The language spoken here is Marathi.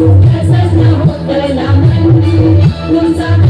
तू कसं ना होत ना मंदिर तुमचा